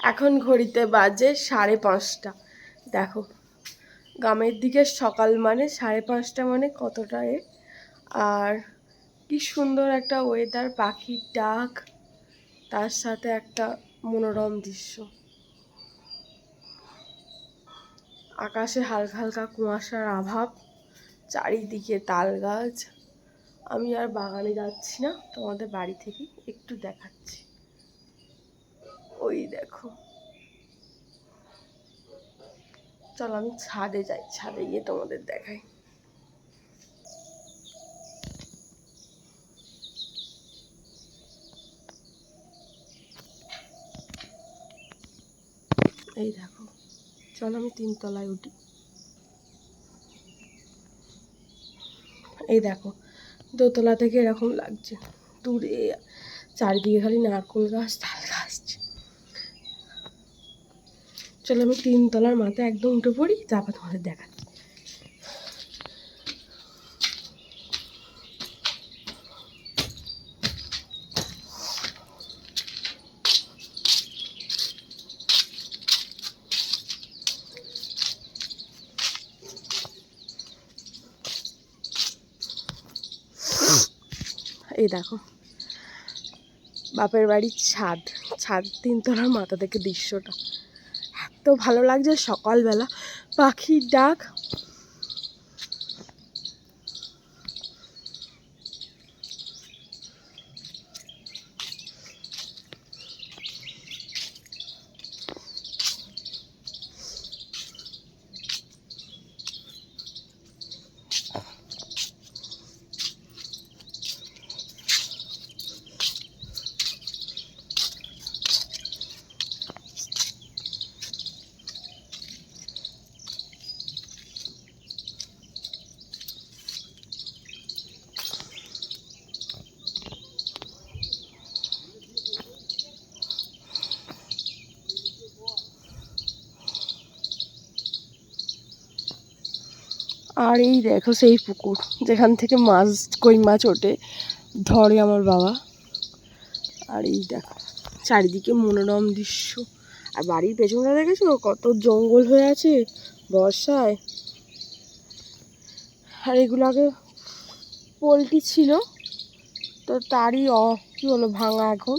এখন ঘড়িতে বাজে সাড়ে পাঁচটা। দেখো, গ্রামের দিকে সকাল মানে সাড়ে পাঁচটা মানে কতটা এ? আর কি সুন্দর একটা ওয়েদার পাখির ডাক, তার সাথে একটা মনোরম দৃশ্য। আকাশে হালকা হালকা কুয়াশার অভাব চারিদিকে তাল গাছ আমি আর বাগানে যাচ্ছি না, তোমাদের বাড়ি থেকে একটু দেখাচ্ছি। ওই দেখো। চলো, আমি ছাদে যাই, ছাদে গিয়ে তোমাদের দেখাই। এই দেখো, চলো আমি তিনতলায় উঠি। এই দেখো, দোতলা থেকে এরকম লাগছে। দূরে চারিদিকে খালি নারকোল গাছ, তাল গাছ। চলো আমি তিনতলার মাথায় একদম উঠে পড়ি তারপর তোমাদের দেখাচ্ছি। এই দেখো, বাপের বাড়ির ছাদ ছাদ তিনতলার মাথা থেকে দৃশ্যটা। এত ভালো লাগছে সকালবেলা। পাখির ডাক আর এই দেখো সেই পুকুর, যেখান থেকে মাছ, কই মাছ ওঠে, ধরে আমার বাবা। আর এই দেখো, চারিদিকে মনোরম দৃশ্য। আর বাড়ির পেছনটা দেখেছ? কত জঙ্গল হয়ে আছে বর্ষায়। আর এগুলো আগে পোলট্রি ছিল, তো তারই অ, কী বলো, ভাঙা এখন,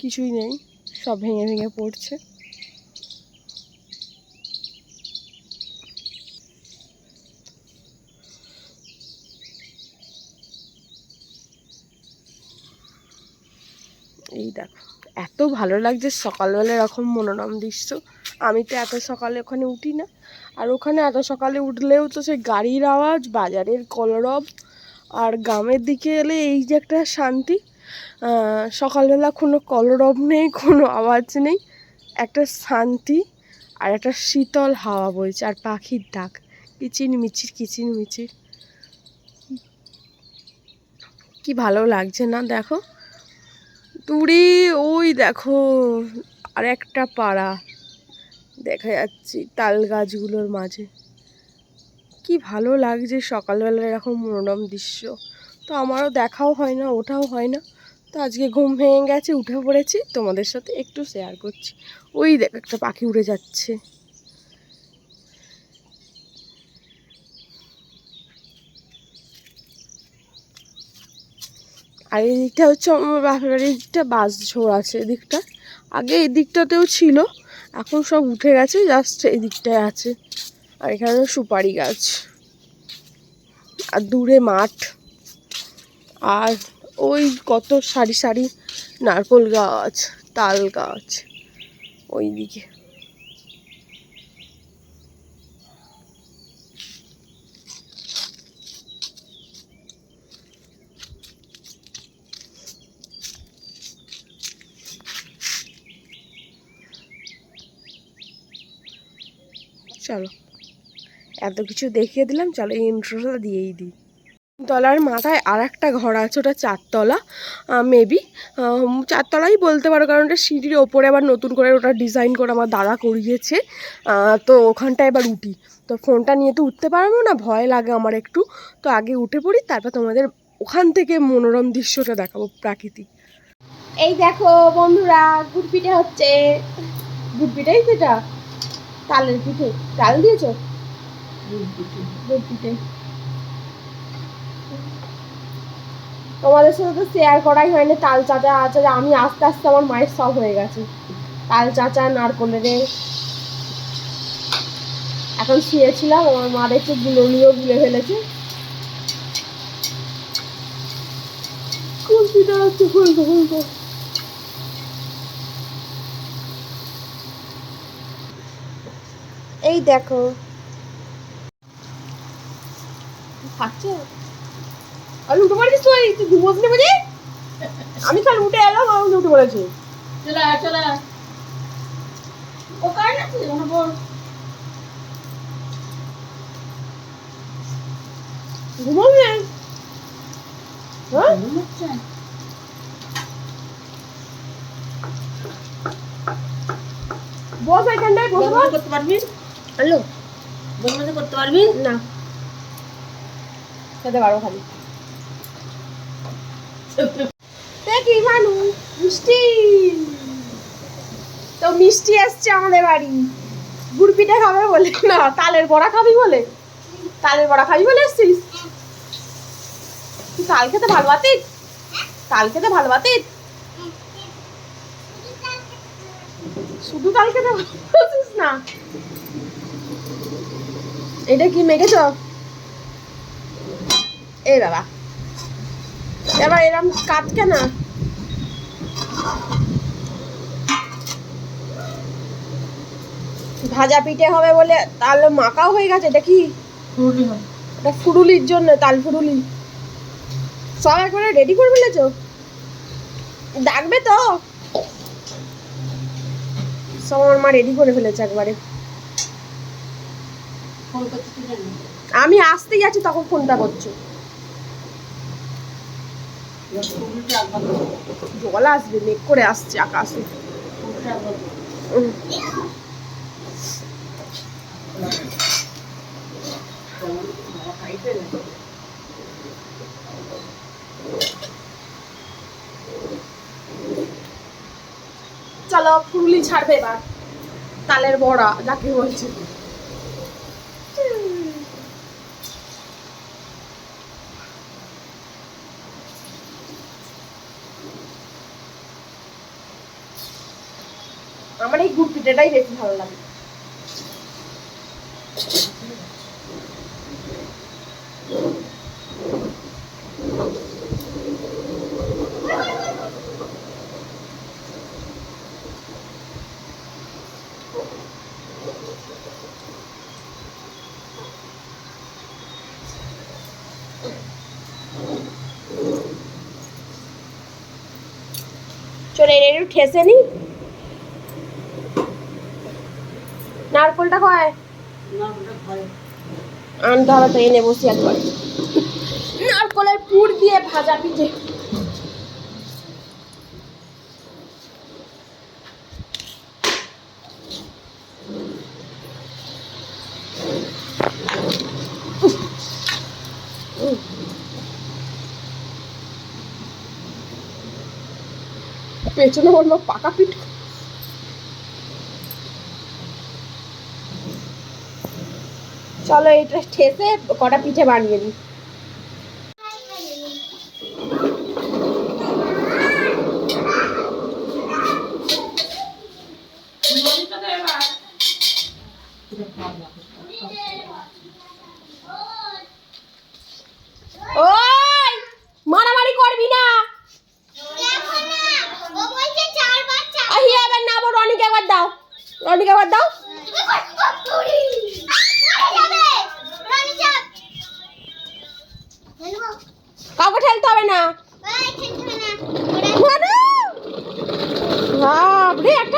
কিছুই নেই, সব ভেঙে ভেঙে পড়ছে। এই দেখো এত ভালো লাগছে, সকালবেলা এরকম মনোরম দৃশ্য। আমি তো এত সকালে ওখানে উঠি না। আর ওখানে এত সকালে উঠলেও তো সেই গাড়ির আওয়াজ, বাজারের কলরব, আর গ্রামের দিকে এলে এই যে একটা শান্তি সকালবেলা কোনো কলরব নেই, কোনো আওয়াজ নেই, একটা শান্তি, আর একটা শীতল হাওয়া বইছে, আর পাখির ডাক। কিচির মিচির কিচির মিচির। কি ভালো লাগছে না, দেখো। দূরে ওই দেখো, আর একটা পাড়া। দেখা যাচ্ছে তাল গাছগুলোর মাঝে। কি ভালো লাগছে সকালবেলার এরকম মনোরম দৃশ্য। তো আমারও দেখাও হয় না, ওঠাও হয় না। তো আজকে ঘুম ভেঙে গেছে, উঠে পড়েছি। তোমাদের সাথে একটু শেয়ার করছি। ওই দেখ, একটা পাখি উড়ে যাচ্ছে। আর এই দিকটা হচ্ছে আমার বাপের বাড়ির দিকটা বাস ঝোড় আছে এদিকটা। আগে এই দিকটাতেও ছিল, এখন সব উঠে গেছে জাস্ট এই দিকটায় আছে। আর এখানে সুপারি গাছ। আর দূরে মাঠ। আর ওই কত সারি সারি নারকোল গাছ, তাল গাছ ওই দিকে চলো। এত কিছু দেখিয়ে দিলাম চলো এই ইন্ট্রোটা দিয়েই দিই। তলার মাথায় আর একটা ঘর আছে ওটা চারতলা মেবি চারতলাই বলতে পারো কারণ ওটা সিঁড়ির ওপরে আবার নতুন করে ওটা ডিজাইন করে আমার দাদা করিয়েছে। তো ওখানটায় এবার উঠি। তো ফোনটা নিয়ে তো উঠতে পারব না ভয় লাগে আমার একটু। তো আগে উঠে পড়ি তারপর তোমাদের ওখান থেকে মনোরম দৃশ্যটা দেখাবো প্রাকৃতিক। এই দেখো বন্ধুরা গুড়পিঠে হচ্ছে। গুড় পিঠাই সেটা? তালের পিঠে তাল দিয়েছ? পিঠে। তোমাদের সাথে তো শেয়ার করাই হয়নি তাল চাচা আছে আমি আস্তে আস্তে আমার মায়ের সব হয়ে গেছে। তাল চাচা নারকলের এখন শুয়েছিলাম আমার মা দেখছে গুলোগুলিও গুলে ফেলেছে। কুলপিটা হচ্ছে ফুলতে ফুলতে এই দেখো। আর উঠে পড়েছিস তুই? তুই ঘুমোস নি বুঝি আমি উঠে এলাম আমি উঠে পড়েছি। চলে আয়, চলে ও কার না তুই ওখানে বল। ঘুমোবি না। হ্যাঁ? ঘুমোচ্ছে? বস এখানটায় বসে বস। করতে পারবি? হ্যালো? বদমাশি করতে পারবি? না। খেতে পারো খালি। দেখি মানু? মিষ্টি। তো মিষ্টি আসছে আমাদের বাড়ি। গুড় পিঠে খাবে বলে। না তালের বড়া খাবি বলে। তালের বড়া খাবি বলে এসছিস তুই তাল খেতে ভালো বাতিস তাল খেতে ভালো বাতিস শুধু তাল খেতে ভালোবাসিস না? এটা কি মেখেছ? এ বাবা। এবার এরম কাটকে না? ভাজা পিঠে হবে বলে তাহলে মাখাও হয়ে গেছে এটা কি এটা ফুরুলির জন্য তাল ফুরুলি। সব একবারে রেডি করে ফেলেছ? ডাকবে তো? সব আমার মা রেডি করে ফেলেছে একবারে ফোন করছিস কি জন্য? আমি আসতেই আছি, তখন ফোনটা করছ। জল আসবে, মেঘ করে আসছে আকাশে। চলো ফুরুলি ছাড়বে এবার তালের বড়া, যাকে বলছে আমার এই গুড় বেশি ভালো লাগে। চলে একটু ঠেসে নি। নারকলটা কয়। আনতে হবে তো এনে বসি একবার নারকলের পুর দিয়ে ভাজা পিঠে। পেছনে বলল পাকা পিঠ। চলো এটা ঠেসে কটা পিঠে বানিয়ে দিই। ওই মারামারি করবি না আহি আবার না আবার রনিকে একবার দাও রনিকে একবার দাও কাউকে ঠেলতে হবে না মানে?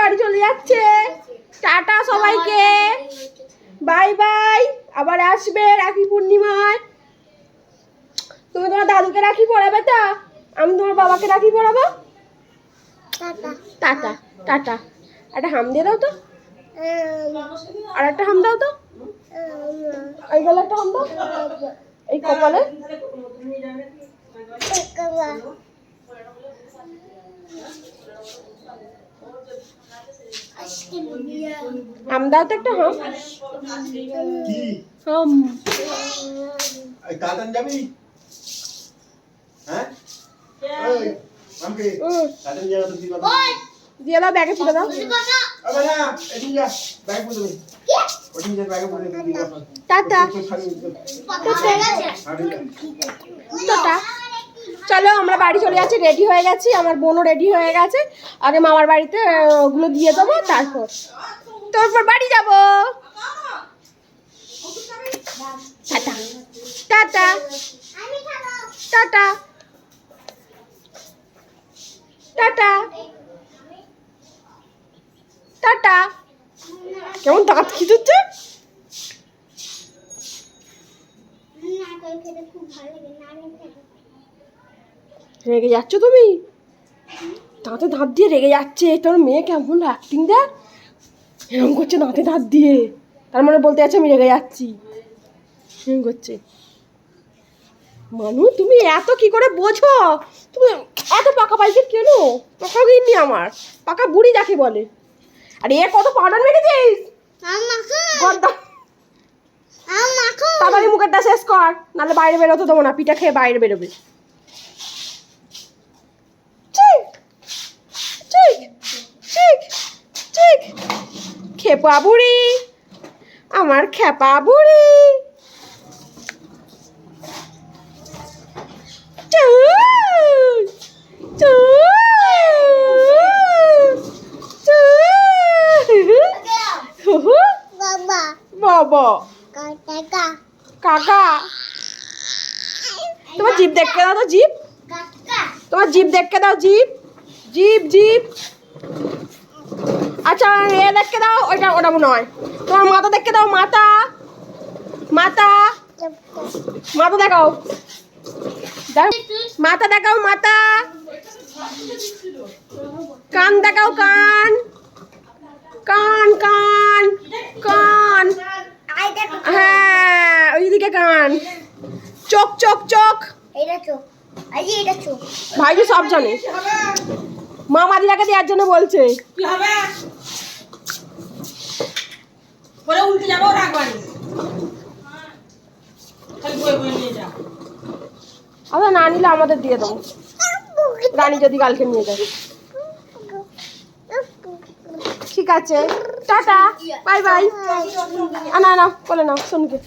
বাড়ি চলে যাচ্ছে। টাটা সবাইকে। Bye bye. আবার আসবে রাখি পূর্ণিমায়। তুমি তোমার দাদুকে রাখি পড়াবে তো? আমি তোমার বাবাকে রাখি পড়াবো টাটা। টাটা একটা হাম দিয়ে দাও তো। আর একটা হাম দাও তো। এই গেলে একটা হাম দাও। এই কপালে। হাম দাও তো একটা হাম কি? হাম এই কাতান যাবি? হ্যাঁ? ওই আমাকে কাতান যাওয়া তো দিবা দিয়ে দাও ব্যাগে তুলে দাও। আবে না এদিকে যা ব্যাগ পুরো ওদিকে যা ব্যাগ পুরো দিবা টাটা। টাটা। চলো, আমরা বাড়ি চলে যাচ্ছি রেডি হয়ে গেছি, আমার বোনও রেডি হয়ে গেছে। আগে মামার বাড়িতে ওগুলো দিয়ে দেবো, তারপর। তারপর বাড়ি যাব। টাটা। টাটা। টাটা টাটা কেমন দাঁত খিচুচ্ছে রেগে যাচ্ছ তুমি? দাঁতে দাঁত দিয়ে রেগে যাচ্ছে তোর মেয়ে কেমন অ্যাক্টিং দেখ? এরকম করছে দাঁতে দাঁত দিয়ে। তার মানে বলতে যাচ্ছে আমি রেগে যাচ্ছি। এরকম করছে। মানু তুমি এত কি করে বোঝো? তুমি এত পাকা পাইছে কেন? পাকা গিন্নি আমার। পাকা বুড়ি যাকে বলে। আর এ কত পাউডার গদ্দা। তাড়াতাড়ি মুখেরটা শেষ কর নাহলে বাইরে বেরোতে দেবো না পিঠা খেয়ে বাইরে বেরোবে ঠিক ঠিক ঠিক ঠিক খেপা বুড়ি আমার খেপা বুড়ি। বাবা। কাকা। তোমার জিপ দেখকে দাও তো জিপ। তোমার জিপ দেখকে দাও জিপ। Zip zip. আচ্ছা এ দেখকে দাও ওইটা ওটা মনে হয়। তোমার মাথা দেখকে দাও মাথা। মাথা। মাথা দেখাও। মাথা দেখাও মাথা। কান দেখাও কান। কান কান কান। হ্যাঁ ওইদিকে কান। চোখ চোখ চোখ। ভাইজি সব জানে। মা মাদিরাকে দেওয়ার জন্য বলছে। কি হবে? পরে উল্টে যাব রাখবানি আমরা না নিলে আমাদের দিয়ে দেবো রানী যদি কালকে নিয়ে যাবে ঠিক আছে। টাটা। Bye bye. না না বলে নাও শোনকে